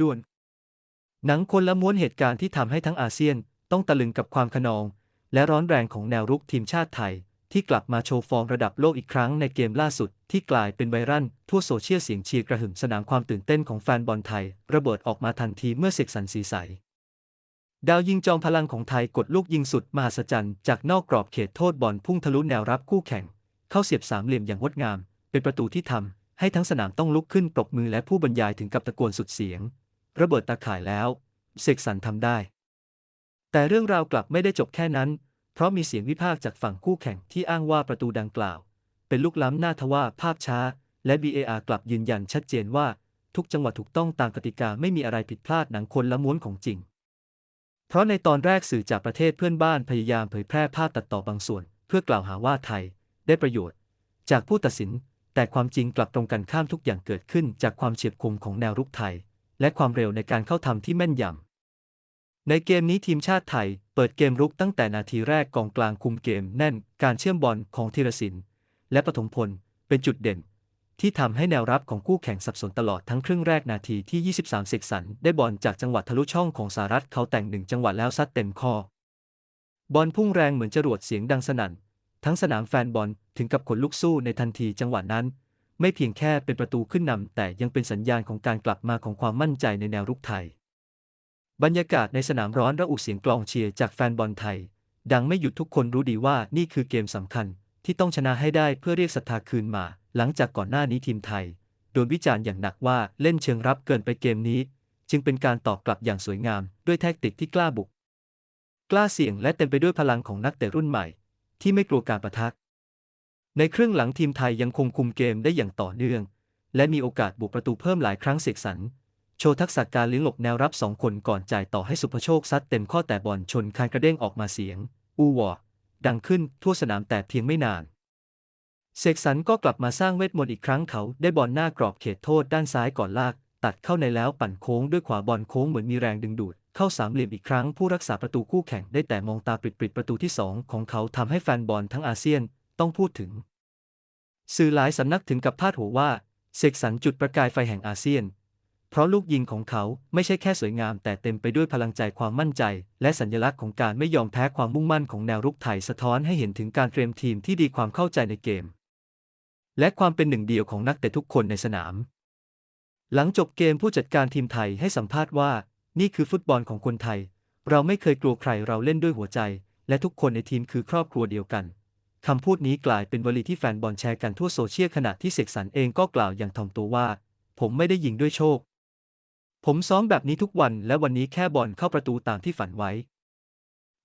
ด่วน หนังคนละม้วนเหตุการณ์ที่ทำให้ทั้งอาเซียนต้องตะลึงกับความขนอง และร้อนแรงของแนวรุกทีมชาติไทย ที่กลับมาโชว์ฟอร์มระดับโลกอีกครั้งในเกมล่าสุด ที่กลายเป็นไวรัลทั่วโซเชียลเสียงเชียร์กระหึ่มสนามความตื่นเต้นของแฟนบอลไทย ระเบิดออกมาทันทีเมื่อเสกสรรสีใสดาวยิงจอมพลังของไทยกดลูกยิงสุดมหัศจรรย์จากนอกกรอบเขตโทษบอลพุ่งทะลุแนวรับคู่แข่ง เข้าเสียบสามเหลี่ยมอย่างงดงาม เป็นประตูที่ทำให้ทั้งสนามต้องลุกขึ้นปรบมือและผู้บรรยายถึงกับตะโกนสุดเสียง ระเบิดตาข่ายแล้ว เสกสรรทำได้ แต่เรื่องราวกลับไม่ได้จบแค่นั้น เพราะมีเสียงวิพากษ์จากฝั่งคู่แข่งที่อ้างว่าประตูดังกล่าว เป็นลูกล้ำหน้าทว่าภาพช้า และ BAR กลับยืนยันชัดเจนว่า ทุกจังหวะถูกต้องตามกติกาไม่มีอะไรผิดพลาดหนังคนละม้วนของจริง เพราะในตอนแรกสื่อจากประเทศเพื่อนบ้านพยายามเผยแพร่ภาพตัดต่อบางส่วน เพื่อกล่าวหาว่าไทย ได้ประโยชน์ จากผู้ตัดสินแต่ความจริงกลับตรงกันข้ามทุกอย่างเกิดขึ้นจากความเฉียบคมของแนวรุกไทย และความเร็วในการเข้าทำที่แม่นยำ ในเกมนี้ทีมชาติไทย เปิดเกมรุกตั้งแต่นาทีแรกกองกลางคุมเกมแน่นการเชื่อมบอลของธีรศิลป์และปฐมพลเป็นจุดเด่น ที่ทำให้แนวรับของคู่แข่งสับสนตลอดทั้งครึ่งแรกนาทีที่ 23 เสกสรรได้บอลจากจังหวะทะลุช่องของสารัตเขาแต่งหนึ่งจังหวะแล้วซัดเต็มข้อบอลพุ่งแรงเหมือนจรวดเสียงดังสนั่น ทั้งสนามแฟนบอลถึงกับขนลุกสู้ในทันทีจังหวะนั้น ไม่เพียงแค่เป็นประตูขึ้นนำแต่ยังเป็นสัญญาณของการกลับมาของความมั่นใจในแนวรุกไทย บรรยากาศในสนามร้อนระอุเสียงกลองเชียร์จากแฟนบอลไทย ดังไม่หยุดทุกคนรู้ดีว่านี่คือเกมสำคัญที่ต้องชนะให้ได้เพื่อเรียกศรัทธาคืนมา หลังจากก่อนหน้านี้ทีมไทย โดนวิจารณ์อย่างหนักว่าเล่นเชิงรับเกินไปเกมนี้ จึงเป็นการตอบกลับอย่างสวยงาม ด้วยแท็กติกที่กล้าบุก กล้าเสี่ยงและเต็มไปด้วยพลังของนักเตะรุ่นใหม่ ที่ไม่กลัวการประทะ ในครึ่งหลังทีมไทยยังคงคุมเกมได้อย่างต่อเนื่อง และมีโอกาสบุกประตูเพิ่มหลายครั้งเสกสรรโชว์ทักษะการเลี้ยงหลบแนวรับสองคนก่อนจ่ายต่อให้สุภโชคซัดเต็มข้อแต่บอลชนคานกระเด้งออกมาเสียง อูวอดังขึ้นทั่วสนามแต่เพียงไม่นานเสกสรรก็กลับมาสร้างเวทมนต์อีกครั้งเขาได้บอลหน้ากรอบเขตโทษด้านซ้ายก่อนลาก ตัดเข้าในแล้วปั่นโค้งด้วยขวาบอลโค้งเหมือนมีแรงดึงดูด เข้าสามเหลี่ยมอีกครั้งผู้รักษาประตูคู่แข่งได้แต่มองตาปริบๆประตูที่สองของเขาทำให้แฟนบอลทั้งอาเซียน ต้องพูดถึง สื่อหลายสำนักถึงกับพาดหัวว่า เสกสรรจุดประกายไฟแห่งอาเซียน เพราะลูกยิงของเขาไม่ใช่แค่สวยงาม แต่เต็มไปด้วยพลังใจความมั่นใจ และสัญลักษณ์ของการไม่ยอมแพ้ความมุ่งมั่นของแนวรุกไทยสะท้อนให้เห็นถึงการเตรียมทีมที่ดีความเข้าใจในเกม และความเป็นหนึ่งเดียวของนักเตะทุกคนในสนาม หลังจบเกมผู้จัดการทีมไทยให้สัมภาษณ์ว่า นี่คือฟุตบอลของคนไทย เราไม่เคยกลัวใครเราเล่นด้วยหัวใจ และทุกคนในทีมคือครอบครัวเดียวกัน คำพูดนี้กลายเป็นวลีที่แฟนบอลแชร์กันทั่วโซเชียลขณะที่เสกสรรเองก็กล่าวอย่างถ่อมตัวว่า ผมไม่ได้ยิงด้วยโชค ผมซ้อมแบบนี้ทุกวันและวันนี้แค่บอลเข้าประตูตามที่ฝันไว้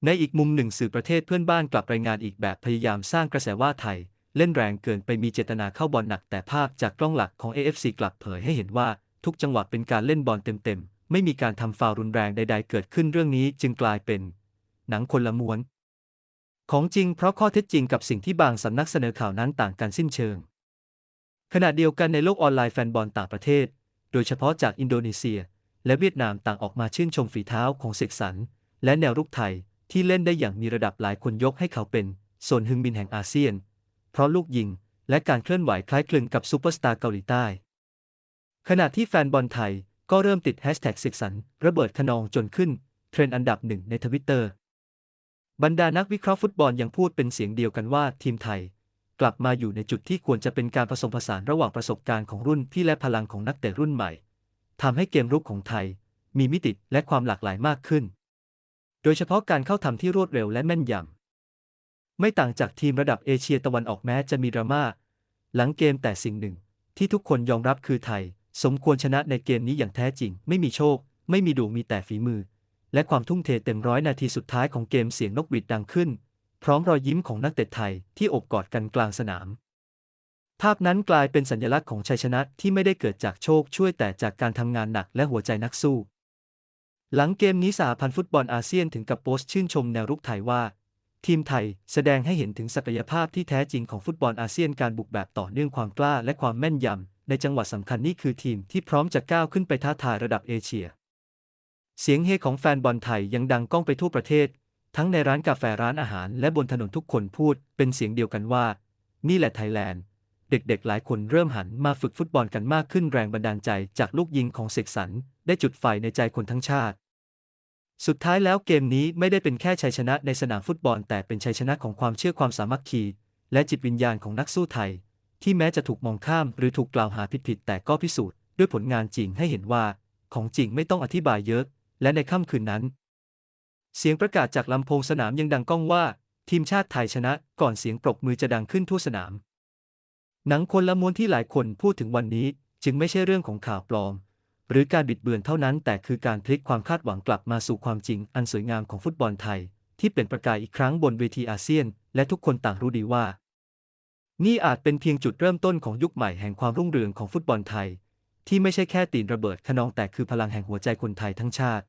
ในอีกมุมหนึ่งสื่อประเทศเพื่อนบ้านกลับรายงานอีกแบบพยายามสร้างกระแสว่าไทย เล่นแรงเกินไปมีเจตนาเข้าบอลหนักแต่ภาพจากกล้องหลักของ AFC กลับเผยให้เห็นว่าทุกจังหวะเป็นการเล่นบอลเต็มๆไม่มีการทำฟาวล์รุนแรงใด ๆ เกิดขึ้นเรื่องนี้จึงกลายเป็น หนังคนละม้วน ของจริงเพราะข้อเท็จจริงกับสิ่งที่บางสำนักเสนอข่าวนั้นต่างกันสิ้นเชิง ขณะเดียวกันในโลกออนไลน์แฟนบอลต่างประเทศ โดยเฉพาะจากอินโดนีเซีย และเวียดนามต่างออกมาชื่นชมฝีเท้าของเสกสรรและแนวรุกไทยที่เล่นได้อย่างมีระดับหลายคนยกให้เขาเป็นโซนฮึงบินแห่งอาเซียน เพราะลูกยิงและการเคลื่อนไหวคล้ายคลึงกับซูเปอร์สตาร์เกาหลีใต้ ขณะที่แฟนบอลไทยก็เริ่มติดแฮชแท็กเสกสรรระเบิดขนองจนขึ้น เทรนด์อันดับหนึ่งในทวิตเตอร์ บรรดานักวิเคราะห์ฟุตบอลยังพูดเป็นเสียงเดียวกันว่าทีมไทย กลับมาอยู่ในจุดที่ควรจะเป็นการผสมผสานระหว่างประสบการณ์ของรุ่นพี่และพลังของนักเตะรุ่นใหม่ทำให้เกมรุกของไทย มีมิติและความหลากหลายมากขึ้น โดยเฉพาะการเข้าทำที่รวดเร็วและแม่นยำไม่ต่างจากทีมระดับเอเชียตะวันออกแม้จะมีดราม่าหลังเกมแต่สิ่งหนึ่ง ที่ทุกคนยอมรับคือไทย สมควรชนะในเกมนี้อย่างแท้จริง ไม่มีโชค ไม่มีดวงมีแต่ฝีมือ และความทุ่มเทเต็มร้อยนาทีสุดท้ายของเกมเสียงนกหวีดดังขึ้น พร้อมรอยยิ้มของนักเตะไทยที่อบกอดกันกลางสนาม ภาพนั้นกลายเป็นสัญลักษณ์ของชัยชนะที่ไม่ได้เกิดจากโชคช่วยแต่จากการทำงานหนักและหัวใจนักสู้ หลังเกมนี้สหพันธ์ฟุตบอลอาเซียนถึงกับโพสต์ชื่นชมแนวรุกไทยว่า ทีมไทยแสดงให้เห็นถึงศักยภาพที่แท้จริงของฟุตบอลอาเซียนการบุกแบบต่อเนื่องความกล้าและความแม่นยำในจังหวะสำคัญนี่คือทีมที่พร้อมจะก้าวขึ้นไปท้าทายระดับเอเชีย เสียงเฮของแฟนบอลไทยยังดังก้องไปทั่วประเทศ ทั้งในร้านกาแฟร้านอาหารและบนถนนทุกคนพูดเป็นเสียงเดียวกันว่า นี่แหละไทยแลนด์ เด็กๆ หลายคนเริ่มหันมาฝึกฟุตบอลกันมากขึ้นแรงบันดาลใจจากลูกยิงของเสกสรรได้จุดไฟในใจคนทั้งชาติ สุดท้ายแล้วเกมนี้ไม่ได้เป็นแค่ชัยชนะในสนามฟุตบอล แต่เป็นชัยชนะของความเชื่อความสามัคคี และจิตวิญญาณของนักสู้ไทย ที่แม้จะถูกมองข้ามหรือถูกกล่าวหาผิดๆแต่ก็พิสูจน์ด้วยผลงานจริงให้เห็นว่า ของจริงไม่ต้องอธิบายเยอะ และในค่ำคืนนั้น เสียงประกาศจากลำโพงสนามยังดังก้องว่า ทีมชาติไทยชนะก่อนเสียงปรบมือจะดังขึ้นทั่วสนาม หนังคนละม้วนที่หลายคนพูดถึงวันนี้จึงไม่ใช่เรื่องของข่าวปลอม หรือการบิดเบือนเท่านั้น แต่คือการพลิกความคาดหวังกลับมาสู่ความจริง อันสวยงามของฟุตบอลไทย ที่เป็นประกายอีกครั้งบนเวทีอาเซียน และทุกคนต่างรู้ดีว่า นี่อาจเป็นเพียงจุดเริ่มต้นของยุคใหม่แห่งความรุ่งเรืองของฟุตบอลไทย ที่ไม่ใช่แค่ตีนระเบิดขนองแต่คือพลังแห่งหัวใจคนไทยทั้งชาติ